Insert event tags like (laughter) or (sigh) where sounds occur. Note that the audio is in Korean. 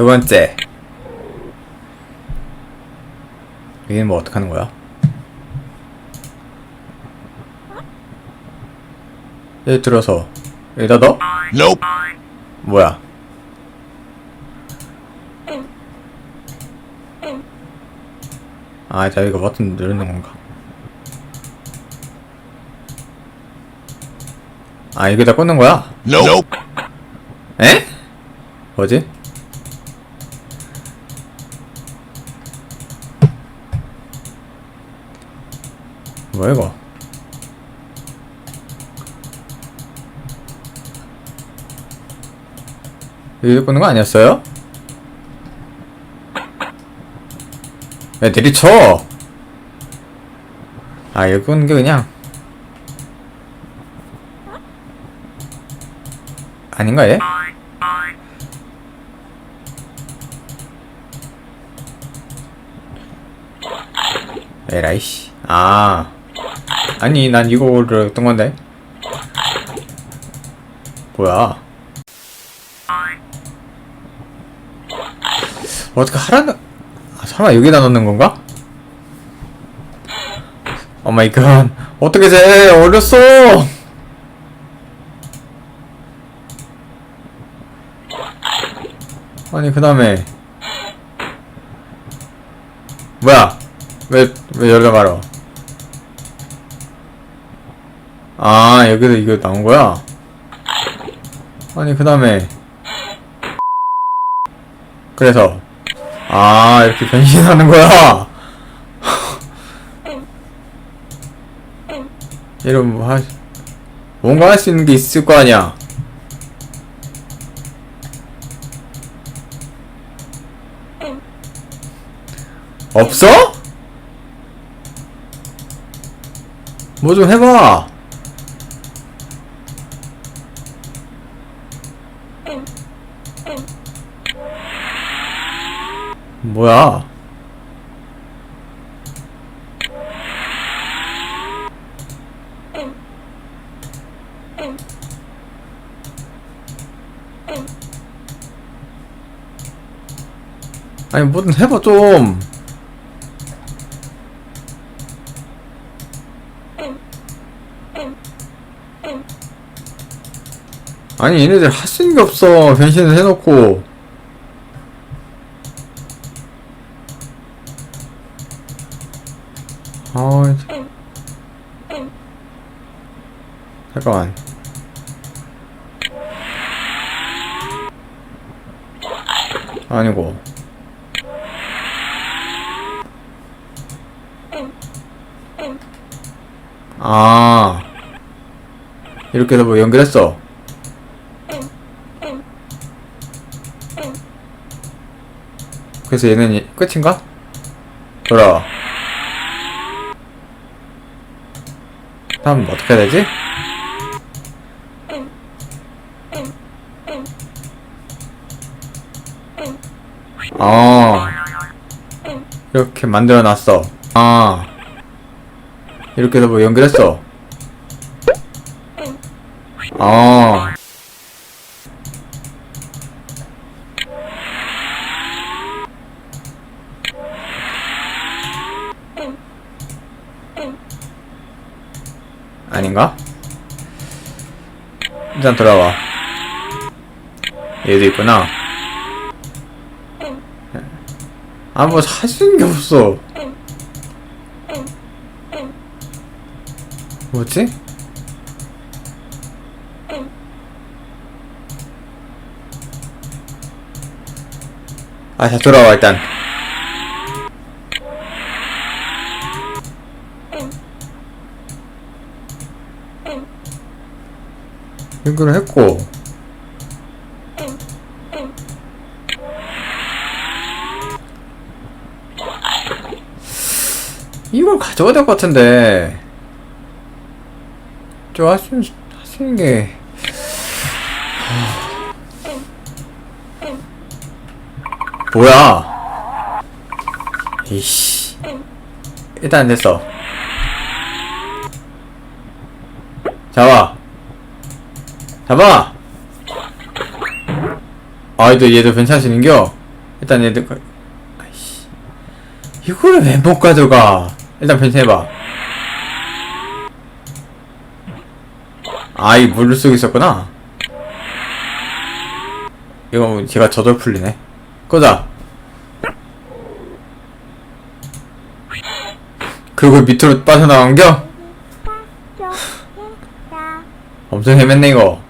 두 번째. 여기는 뭐 어떡하는 거야? 여기 들어서 여기다 넣어? Nope. 뭐야? 아, 자, 이거 버튼 누르는 건가? 아, 여기다 꽂는 거야? Nope. 에? 뭐지? 뭐야 이거? 여기 꽂는 거 아니었어요? 왜 내리쳐? 아 여기 꽂는 게 그냥 아닌가 얘? 에라이씨. 아. 아니, 난 이거를 어떤 건데? 뭐야. 어떻게 하라는, 아, 설마 여기다 넣는 건가? 오 마이 갓. 어떻게 돼? 어렸어! 아니, 그 다음에. 뭐야? 왜, 왜 열다 말어? 아, 여기서 이거 나온 거야? 아니, 그 다음에. 그래서. 아, 이렇게 변신하는 거야? (laughs) 이런, 뭐, 할, 뭔가 할 수 있는 게 있을 거 아니야? 없어? 뭐 좀 해봐. 뭐야? 아니 뭐든 해봐 좀. 아니 얘네들 할수 있는 게 없어. 변신을 해놓고. 아 잠깐만. 아니고. 아. 이렇게 해서 뭐 연결했어 그래서 얘는 이- 끝인가? 돌아와. 다음 어떻게 해야 되지? 어. 이렇게 만들어 놨어. 아. 이렇게 해서 뭐 연결했어. 어. 아닌가? 일단 돌아와. 얘도 있구나. 아, 뭐, 할 수 있는 게 없어. 뭐지? 아, 자, 돌아와, 일단. 연결을 했고. 이걸 가져가야 될 것 같은데. 좀 하시는, 하시는 게. 하... 뭐야? 이씨. 일단 됐어. 잡아 잡아! 아이도 얘도 괜찮으시는겨? 일단 얘들 거- 아이씨. 이거를 왜 못 가져가? 일단 변신해봐. 아이 물 속에 있었구나. 이거 제가 저절 풀리네. 꽂아 그리고 밑으로 빠져나간겨? 엄청 헤맸네 이거